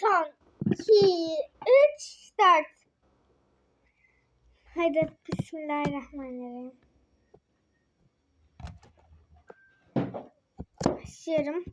son, iki, üç, dört. Hadi Bismillahirrahmanirrahim. Başlıyorum.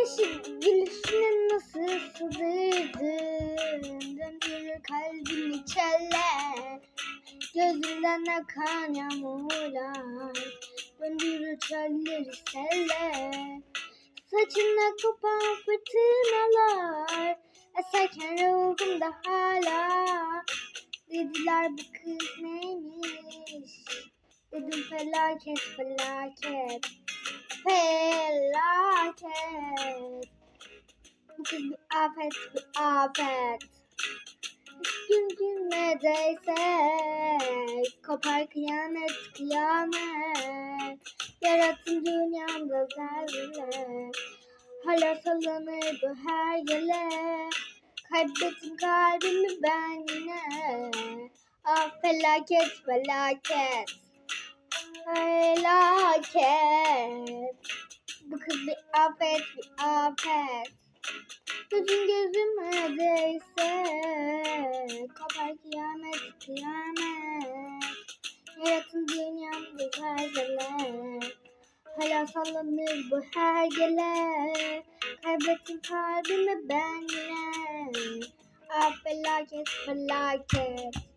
Güneşi gülüşüne nasıl sığdırdın Döndürür kalbimi çeller. Gözünden akan yağmurlar Döndürür çölleri seller. Saçına kopan fırtınalar Eserken ruhumda hala. Dediler bu kız neymiş? Dedim felaket felaket felaket. Bir afet, afet. Gün gülmedeyse kopar kıyamet, kıyamet. Yaratın dünyamda zelzele. Hala sallanır bu her gele. Kaybettim kalbimi ben yine. Ah felaket, felaket. Felaket. Bu kız bir afet, bir afet. Gözüm gözüme değse Kopar kıyamet, kıyamet. Yaratın dünyamda zerzeler. Hala sallanır bu her gele. Kaybettim kalbimi ben yine. Ah felaket, felaket.